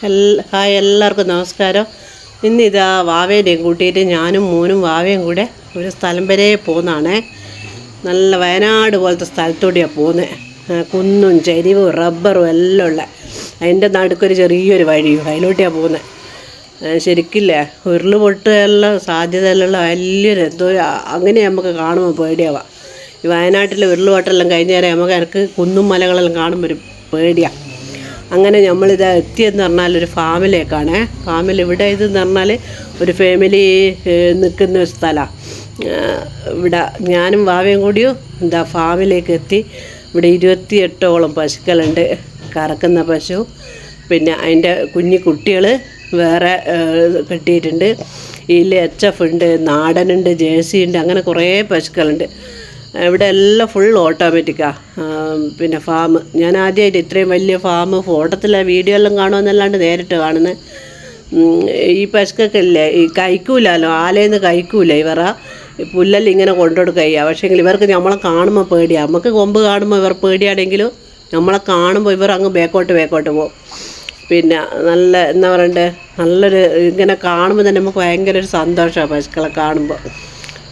Hi എല്ലാവർക്കും നമസ്കാരം. ഇന്ന് ഇതാ വാവേനെയും കൂട്ടിയിട്ട് ഞാനും മോനും വാവയും കൂടെ ഒരു സ്ഥലം വരെ പോകുന്നതാണേ നല്ല വയനാട് പോലത്തെ സ്ഥലത്തൂടെയാണ് പോകുന്നത് കുന്നും ചരിവും റബ്ബറും എല്ലാം ഉള്ള. അതിന്റെ നടുക്കൊരു ചെറിയൊരു വഴിയും അതിലോട്ടാണ് പോകുന്നത് ശരിക്കില്ലേ? ഉരുൾ പൊട്ടുകയെല്ലാം സാധ്യതയുള്ള വലിയൊരു എന്തോ അങ്ങനെ നമുക്ക് കാണുമ്പോൾ പേടിയാവാം. ഈ വയനാട്ടിലെ ഉരുൾപൊട്ടെല്ലാം കഴിഞ്ഞ നേരം നമുക്ക് എനിക്ക് കുന്നും മലകളെല്ലാം കാണുമ്പോൾ ഒരു പേടിയാണ് അങ്ങനെ നമ്മളിത് എത്തിയെന്ന് പറഞ്ഞാൽ ഒരു ഫാമിലേക്കാണ് ഫാമിൽ ഇവിടെ ഇതെന്ന് പറഞ്ഞാൽ ഒരു ഫാമിലി നിൽക്കുന്ന ഒരു സ്ഥലമാണ് ഇവിടെ ഞാനും വാവയും കൂടിയും എന്താ ഫാമിലേക്ക് എത്തി. ഇവിടെ ഇരുപത്തിയെട്ടോളം പശുക്കളുണ്ട്. കറക്കുന്ന പശു. പിന്നെ അതിന്റെ കുഞ്ഞു കുട്ടികൾ വേറെ കെട്ടിയിട്ടുണ്ട്. ഇതിൽ എച്ച് എഫ് ഉണ്ട് നാടനുണ്ട് ജേഴ്സി ഉണ്ട് അങ്ങനെ കുറേ പശുക്കളുണ്ട്. ഇവിടെ എല്ലാം ഫുൾ ഓട്ടോമാറ്റിക്കാണ് പിന്നെ ഫാം ഞാൻ ആദ്യമായിട്ട് ഇത്രയും വലിയ ഫാം ഫോട്ടത്തിലെ വീഡിയോ എല്ലാം കാണുമെന്നല്ലാണ്ട് നേരിട്ട് കാണുന്നത് ഈ പശുക്കൊക്കെ ഇല്ലേ ഈ കഴിക്കൂലല്ലോ ആലയിൽ നിന്ന് കഴിക്കൂല ഇവറ പുല്ലെല്ലാം ഇങ്ങനെ കൊണ്ടുകൊടുക്കുക പക്ഷേങ്കിൽ ഇവർക്ക് നമ്മളെ കാണുമ്പോൾ പേടിയാണ് നമുക്ക് കൊമ്പ് കാണുമ്പോൾ ഇവർ പേടിയാണെങ്കിലും നമ്മളെ കാണുമ്പോൾ ഇവർ അങ്ങ് ബേക്കോട്ട് ബേക്കോട്ട് പോകും പിന്നെ നല്ല എന്താ പറയണ്ടേ? നല്ലൊരു ഇങ്ങനെ കാണുമ്പോൾ തന്നെ നമുക്ക് ഭയങ്കര ഒരു സന്തോഷമാണ് പശുക്കളെ കാണുമ്പോൾ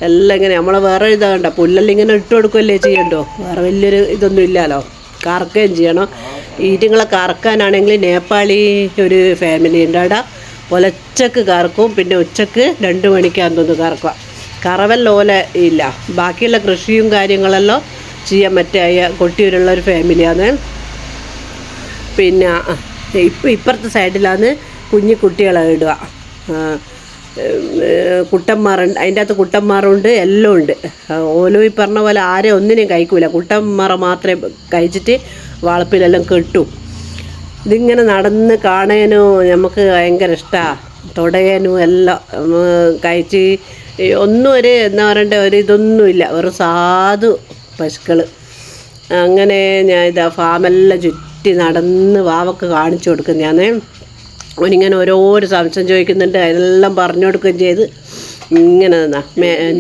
എല്ലാം ഇങ്ങനെ നമ്മളെ വേറെ ഇതാകണ്ട പുല്ലെല്ലാം ഇങ്ങനെ ഇട്ട് കൊടുക്കുകയല്ലേ ചെയ്യണ്ടോ? വേറെ വലിയൊരു ഇതൊന്നും ഇല്ലല്ലോ കറക്കുകയും ചെയ്യണം. ഈറ്റിങ്ങളെ കറക്കാനാണെങ്കിൽ നേപ്പാളി ഒരു ഫാമിലി ഉണ്ട് അവിടെ. ഒലച്ചക്ക് കറക്കും പിന്നെ ഉച്ചയ്ക്ക് രണ്ട് മണിക്കാന്തൊന്ന് കറക്കുക. കറവല്ല ഓല ഇല്ല. ബാക്കിയുള്ള കൃഷിയും കാര്യങ്ങളെല്ലാം ചെയ്യാൻ മറ്റേ കൊട്ടിയൂരുള്ള ഒരു ഫാമിലിയാണ് പിന്നെ ഇപ്പം ഇപ്പുറത്തെ സൈഡിലാണ് കുഞ്ഞു കുട്ടികളെ ഇടുക. കുട്ടന്മാരുണ്ട് അതിന്റെ അകത്ത് കുട്ടന്മാറുണ്ട് എല്ലാം ഉണ്ട്. ഓലോ ഈ പറഞ്ഞ പോലെ ആരെ ഒന്നിനെയും കഴിക്കൂല. കുട്ടന്മാറ മാത്രമേ കഴിച്ചിട്ട് വളപ്പിലെല്ലാം കെട്ടും. ഇതിങ്ങനെ നടന്ന് കാണാനും നമുക്ക് ഭയങ്കര ഇഷ്ടമാണ് തുടയാനും എല്ലാം കഴിച്ച് ഒന്നും ഒരു എന്താ പറയണ്ട ഒരു ഇതൊന്നുമില്ല ഒരു സാധു പശുക്കൾ അങ്ങനെ ഞാൻ ഇതാ ഫാമെല്ലാം ചുറ്റി നടന്ന് വാവക്ക് കാണിച്ചു കൊടുക്കും ഞാൻ അവനിങ്ങനെ ഓരോരോ സംശയം ചോദിക്കുന്നുണ്ട്. അതെല്ലാം പറഞ്ഞു കൊടുക്കുകയും ചെയ്ത്. ഇങ്ങനെ നിന്നാ.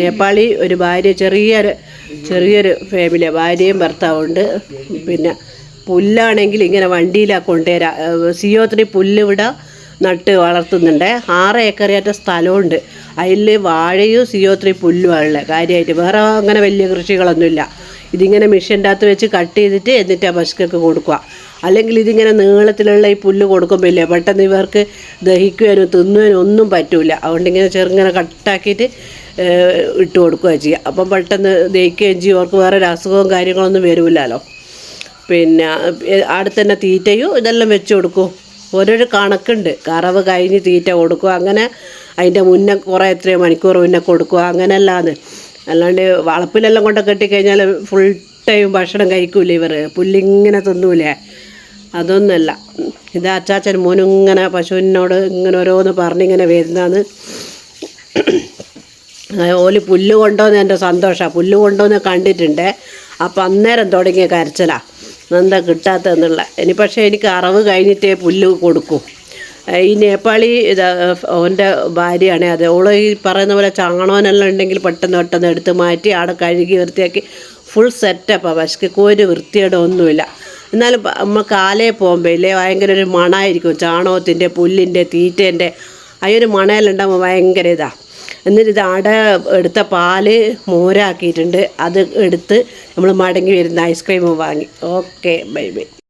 നേപ്പാളി ഒരു ഭാര്യ ചെറിയൊരു ചെറിയൊരു ഫാമിലിയാണ് ഭാര്യയും ഭർത്താവുണ്ട്. പിന്നെ പുല്ലാണെങ്കിൽ ഇങ്ങനെ വണ്ടിയിലാണ് കൊണ്ടുവരാം. സിയോ ത്രീ പുല്ല് ഇവിടെ നട്ട് വളർത്തുന്നുണ്ട്. ആറ് ഏക്കറിയാറ്റ സ്ഥലമുണ്ട്. അതിൽ വാഴയും സിയോ ത്രീ പുല്ലുമാണ് കാര്യമായിട്ട് വേറെ അങ്ങനെ വലിയ കൃഷികളൊന്നുമില്ല. ഇതിങ്ങനെ മെഷീന്റെ അകത്ത് വെച്ച് കട്ട് ചെയ്തിട്ട് എന്നിട്ട് ആ പശുക്കൊക്കെ കൊടുക്കുക അല്ലെങ്കിൽ ഇതിങ്ങനെ നീളത്തിലുള്ള ഈ പുല്ല് കൊടുക്കുമ്പോൾ ഇല്ലേ പെട്ടെന്ന് ഇവർക്ക് ദഹിക്കുവാനോ തിന്നുവാനോ ഒന്നും പറ്റില്ല അതുകൊണ്ട് ഇങ്ങനെ ചെറുങ്ങനെ കട്ടാക്കിയിട്ട് ഇട്ട് കൊടുക്കുക ചെയ്യുക. അപ്പം പെട്ടെന്ന് ദഹിക്കുകയും ചെയ്യും. അവർക്ക് വേറെ അസുഖവും കാര്യങ്ങളൊന്നും വരില്ലല്ലോ പിന്നെ അടുത്ത് തന്നെ തീറ്റയും ഇതെല്ലാം വെച്ച് കൊടുക്കും. ഓരോരോ കണക്കുണ്ട്. കറവ് കഴിഞ്ഞ് തീറ്റ കൊടുക്കുക അങ്ങനെ അതിന്റെ മുന്നേ കുറേ എത്രയോ മണിക്കൂർ മുന്നേ കൊടുക്കുക അങ്ങനെയല്ലാന്ന്. അല്ലാണ്ട് വളപ്പിലെല്ലാം കൊണ്ടൊക്കെ കെട്ടിക്കഴിഞ്ഞാൽ ഫുൾ ടൈം ഭക്ഷണം കഴിക്കൂലേ ഇവർ. പുല്ലിങ്ങനെ തിന്നൂലേ. അതൊന്നുമല്ല ഇത് അച്ചാച്ചൻ മോനും ഇങ്ങനെ പശുവിനോട് ഇങ്ങനെ ഓരോന്ന് പറഞ്ഞിങ്ങനെ വരുന്നതാണ്. ഓൽ പുല്ല് കൊണ്ടോന്ന് എന്റെ സന്തോഷമാണ് പുല്ല് കൊണ്ടോന്ന് കണ്ടിട്ടുണ്ട്. അപ്പം അന്നേരം തുടങ്ങിയ കരച്ചിലാണ് എന്താ കിട്ടാത്തതെന്നുള്ള. ഇനി പക്ഷേ എനിക്ക് അറവ് കഴിഞ്ഞിട്ടേ പുല്ല് കൊടുക്കൂ. ഈ നേപ്പാളി ഇത് ഓന്റെ ഭാര്യയാണ് അത്. ഓൾ ഈ പറയുന്ന പോലെ ചാണോനെല്ലാം ഉണ്ടെങ്കിൽ പെട്ടെന്ന് പെട്ടെന്ന് എടുത്ത് മാറ്റി അവിടെ കഴുകി വൃത്തിയാക്കി ഫുൾ സെറ്റപ്പാണ് പക്ഷേ ഒരു വൃത്തിയുടെ ഒന്നുമില്ല എന്നാലും നമ്മൾ കാലേ പോകുമ്പോൾ ഇല്ലേ? ഭയങ്കര ഒരു മണമായിരിക്കും ചാണകത്തിന്റെ പുല്ലിന്റെ തീറ്റേന്റെ ഒരു മണയിലുണ്ടാകുമ്പോൾ ഭയങ്കര ഇതാണ് എന്നിട്ട് ഇത് അട എടുത്ത പാൽ മോരാക്കിയിട്ടുണ്ട്. അത് എടുത്ത് നമ്മൾ മടങ്ങി വരുന്ന ഐസ്ക്രീം വാങ്ങി. Okay bye bye.